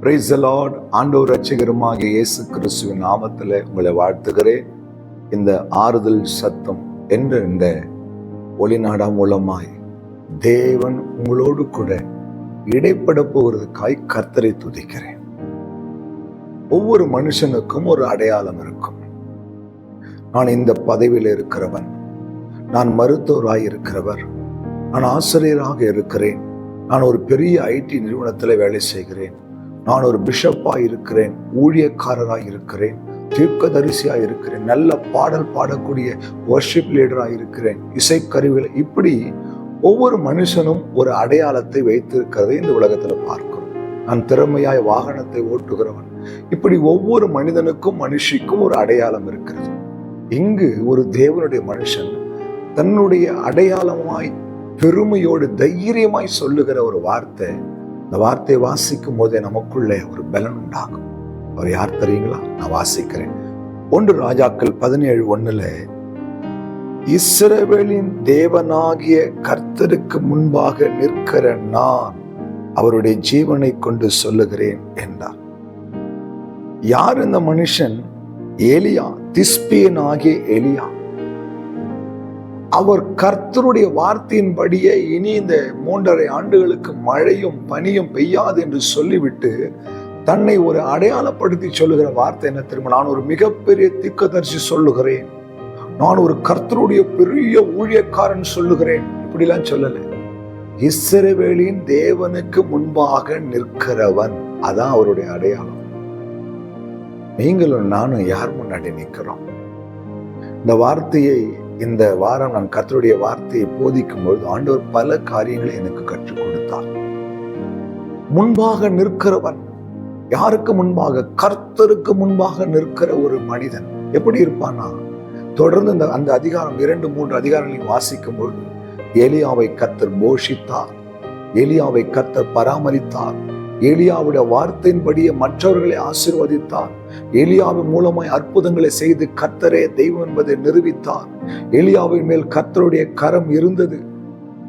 Price Lord ஆண்டவர் ரட்சகருமாக இயேசு கிறிஸ்துவின் நாமத்தில் உங்களை வாழ்த்துகிறேன். இந்த ஆறுதல் சத்தம் என்ற இந்த ஒளிநாடா மூலமாய் தேவன் உங்களோடு கூட இடைப்பட போகிறதுக்காய் கர்த்தரை துதிக்கிறேன். ஒவ்வொரு மனுஷனுக்கும் ஒரு அடையாளம் இருக்கும். நான் இந்த பதவியில் இருக்கிறவன். நான் மருத்துவராய் இருக்கிறவர். நான் ஆசிரியராக இருக்கிறேன். நான் ஒரு பெரிய ஐடி நிறுவனத்தில் வேலை செய்கிறேன். நான் ஒரு பிஷப்பாக இருக்கிறேன் ஊழியக்காரராக இருக்கிறேன் தீர்க்கதரிசியாக இருக்கிறேன் நல்ல பாடல் பாடக்கூடிய வர்ஷிப் லீடராக இருக்கிறேன் இசைக்கருவிகள் இப்படி ஒவ்வொரு மனுஷனும் ஒரு அடையாளத்தை வைத்திருக்கிறதை இந்த உலகத்தில் பார்க்கிறோம். நான் திறமையாய் வாகனத்தை ஓட்டுகிறவன். இப்படி ஒவ்வொரு மனிதனுக்கும் மனுஷிக்கும் ஒரு அடையாளம் இருக்கிறது. இங்கு ஒரு தேவனுடைய மனுஷன் தன்னுடைய அடையாளமாய் பெருமையோடு தைரியமாய் சொல்லுகிற ஒரு வார்த்தை இந்த வார்த்தையை வாசிக்கும் போதே நமக்குள்ளே ஒரு பலன் உண்டாகும். அவர் யார் தெரியுங்களா நான் வாசிக்கிறேன். ஒன்று ராஜாக்கள் பதினேழு ஒண்ணுல இஸ்ரவேலின் தேவனாகிய கர்த்தருக்கு முன்பாக நிற்கிற நான் அவருடைய ஜீவனை கொண்டு சொல்லுகிறேன் என்றார். யார் இந்த மனுஷன்? ஏலியா திஸ்பியன் ஆகிய எலியா. அவர் கர்த்தருடைய வார்த்தையின்படியே இனி இந்த மூன்றரை ஆண்டுகளுக்கு மழையும் பனியும் பெய்யாது என்று சொல்லிவிட்டு தன்னை ஒரு அடையாளப்படுத்தி சொல்லுகிற வார்த்தை என்ன தெரியுமா? நான் ஒரு மிகப்பெரிய திக்கதரிசி சொல்லுகிறேன். நான் ஒரு கர்த்தருடைய பெரிய ஊழியக்காரன் சொல்லுகிறேன். இப்படிலாம் சொல்லல. இஸ்ரவேலின் தேவனுக்கு முன்பாக நிற்கிறவன். அதான் அவருடைய அடையாளம். நீங்களும் நானும் யார் முன்னாடி நிற்கிறோம்? இந்த வார்த்தையை இந்த வாரம் நான் கர்த்தருடைய வார்த்தையை போதிக்கும் பொழுது ஆண்டவர் பல காரியங்களை எனக்கு கற்றுக் கொடுத்தார். முன்பாக நிற்கிறவன் யாருக்கு முன்பாக? கர்த்தருக்கு முன்பாக நிற்கிற ஒரு மனிதன். எப்படி இருப்பானா? தொடர்ந்து இந்த அந்த அதிகாரம் இரண்டு மூன்று அதிகாரங்களையும் வாசிக்கும் பொழுது எலியாவை கத்தர் போஷித்தார் எலியாவை கத்தர் பராமரித்தார். எலியாவுடைய வார்த்தையின்படியே மற்றவர்களை ஆசிர்வதித்தார். எலியாவின் மூலமாய் அற்புதங்களை செய்து கர்த்தரே தெய்வம் என்பதை நிரூபித்தார். எலியாவின் மேல் கர்த்தருடைய கரம் இருந்தது.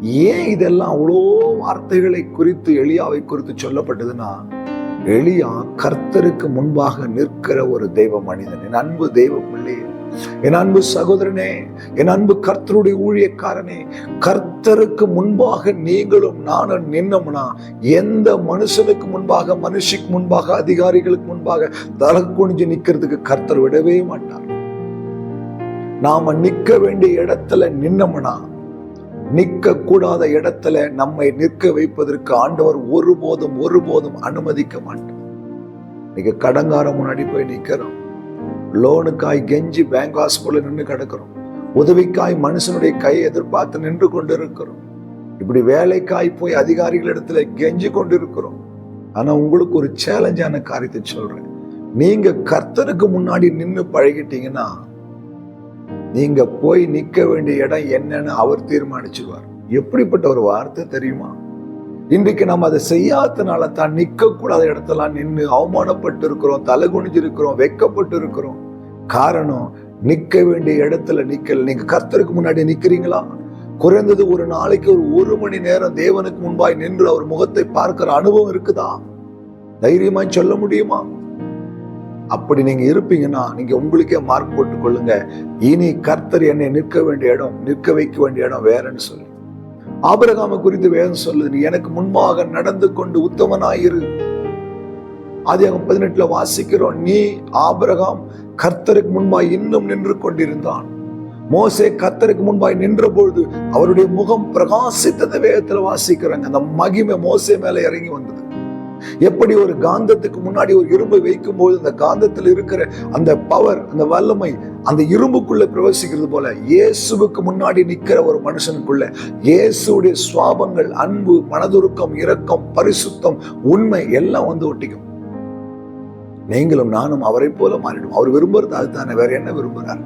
ஏன் இதெல்லாம் அவ்வளோ வார்த்தைகளை குறித்து எளியாவை குறித்து சொல்லப்பட்டதுன்னா எளியா கர்த்தருக்கு முன்பாக நிற்கிற ஒரு தெய்வ மனிதன். என் அன்பு தெய்வ பிள்ளையே என் அன்பு சகோதரனே என் அன்பு கர்த்தருடைய ஊழியக்காரனே கர்த்தருக்கு முன்பாக நீங்களும் நானும் நின்னோம்னா எந்த மனுஷனுக்கு முன்பாக மனுஷிக்கு முன்பாக அதிகாரிகளுக்கு முன்பாக தலை குனிஞ்சு நிக்கிறதுக்கு கர்த்தர் விடவே மாட்டார். நாம நிற்க வேண்டிய இடத்துல நின்னோம்னா நிற்க கூடாத இடத்துல நம்மை நிற்க வைப்பதற்கு ஆண்டவர் ஒருபோதும் ஒருபோதும் அனுமதிக்க மாட்டார். நீங்க கடங்கார முன்னாடி போய் நிற்கிறோம் லோனுக்காய் கெஞ்சி பேங்க் ஹாஸ்பிட்டல் நின்று கிடக்கிறோம். உதவிக்காய் மனுஷனுடைய கையை எதிர்பார்த்து நின்று கொண்டு இருக்கிறோம் இப்படி வேலைக்காய் போய் அதிகாரிகள் இடத்துல கெஞ்சி கொண்டு இருக்கிறோம் ஆனா உங்களுக்கு ஒரு சேலஞ்சான காரியத்தை சொல்றேன். நீங்க கர்த்தருக்கு முன்னாடி நின்று பழகிட்டீங்கன்னா நீங்க போய் நிக்க வேண்டிய இடம் என்னன்னு அவர் தீர்மானிச்சுவார் எப்படிப்பட்ட ஒரு வார்த்தை தெரியுமா? இன்றைக்கு நம்ம அதை செய்யாதனால தான் நிற்கக்கூடாத இடத்தெல்லாம் நின்று அவமானப்பட்டு இருக்கிறோம் தலை குனிஞ்சிருக்கிறோம் வெக்கப்பட்டு இருக்கிறோம் காரணம் நிற்க வேண்டிய இடத்துல நிற்கல நீங்க கர்த்தருக்கு முன்னாடி நிற்கிறீங்களா குறைந்தது ஒரு நாளைக்கு ஒரு ஒரு மணி நேரம் தேவனுக்கு முன்பாய் நின்று அவர் முகத்தை பார்க்கிற அனுபவம் இருக்குதா? தைரியமா சொல்ல முடியுமா? அப்படி நீங்க இருப்பீங்கன்னா நீங்க உங்களுக்கே மார்க் போட்டுக் கொள்ளுங்க இனி கர்த்தர் என்னை நிற்க வேண்டிய இடம் நிற்க வைக்க வேண்டிய இடம் வேறன்னு சொல்லி. ஆபரகாம குறித்து வேதம் சொல்லுது நீ எனக்கு முன்பாக நடந்து கொண்டு உத்தமனாயிரு. அது அவங்க பதினெட்டுல வாசிக்கிறோம். நீ ஆபரகாம் கர்த்தருக்கு முன்பாய் இன்னும் நின்று கொண்டிருந்தான். மோசே கர்த்தருக்கு முன்பாய் நின்ற பொழுது அவருடைய முகம் பிரகாசித்தத வேகத்துல வாசிக்கிறாங்க. அந்த மகிமை மோசே மேல இறங்கி வந்தது. எப்படி ஒரு காந்தத்துக்கு முன்னாடி ஒரு இரும்பை வைக்கும் போது அந்த காந்தத்தில் இருக்கிற அந்த பவர் அந்த வல்லமை அந்த இரும்புக்குள்ள பிரவேசிக்கிறது போல இயேசுவுக்கு முன்னாடி நிற்கிற ஒரு மனுஷனுக்குள்ள இயேசுடைய சுவாபங்கள் அன்பு மனதுருக்கம் இரக்கம் பரிசுத்தம் உண்மை எல்லாம் வந்து ஒட்டிக்கும். நீங்களும் நானும் அவரை போல மாறிடும் அவர் விரும்புறது அதுதானே வேற என்ன விரும்புறார்?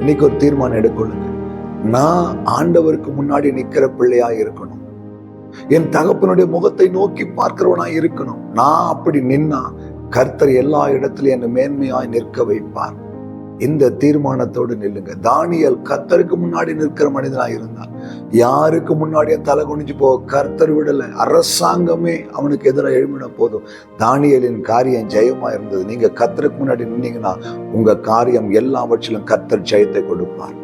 இன்னைக்கு ஒரு தீர்மானம் எடுக்கொள்ளுங்க. நான் ஆண்டவருக்கு முன்னாடி நிற்கிற பிள்ளையா இருக்கணும். என் தகப்பனுடைய முகத்தை நோக்கி பார்க்கிறவனா இருக்கணும். நான் அப்படி நின்னா கர்த்தர் எல்லா இடத்திலும் என்னை மேன்மையாய் நிற்க வைப்பார். இந்த தீர்மானத்தோடு நில்லுங்க. தானியல் கர்த்தருக்கு முன்னாடி நிற்கிற மனிதனாக இருந்தான் யாருக்கு முன்னாடி தலை குனிஞ்சு போ கர்த்தர் விடலை. அரசாங்கமே அவனுக்கு எதிராக எழுமின போதும் தானியலின் காரியம் ஜெயமா இருந்தது. நீங்க கர்த்தருக்கு முன்னாடி நின்னீங்கன்னா உங்க காரியம் எல்லாவற்றிலும் கர்த்தர் ஜெயத்தை கொடுப்பார்.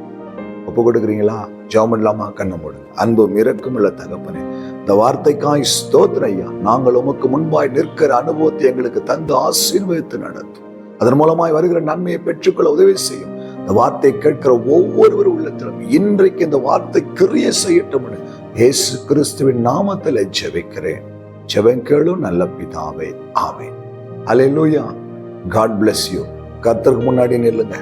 ஒப்பு கொடுக்குறீங்களா? ஜெபம் இல்லாம மூடுங்க. அன்பும் இறக்கும் உள்ள தகப்பனே இந்த வார்த்தைக்காய் ஸ்தோத்திர ஐயா. நாங்கள் உமக்கு முன்பாய் நிற்கிற அனுபவத்தை எங்களுக்கு தந்து ஆசீர்வதித்து நடத்தும். அதன் மூலமாய் வருகிற நன்மையை பெற்றுக்கொள்ள உதவி செய்யும். இந்த வார்த்தை கேட்கிற ஒவ்வொருவர் உள்ளத்திலும் இன்றைக்கு இந்த வார்த்தை கிரிய செய்யட்டும் இயேசு கிறிஸ்துவின் நாமத்தில் ஜெபிக்கிறேன். ஜெபம் கேளு நல்ல பிதாவே. ஆவே அலையலூயா காட் பிளஸ் யூ கத்தருக்கு முன்னாடி நில்லுங்க.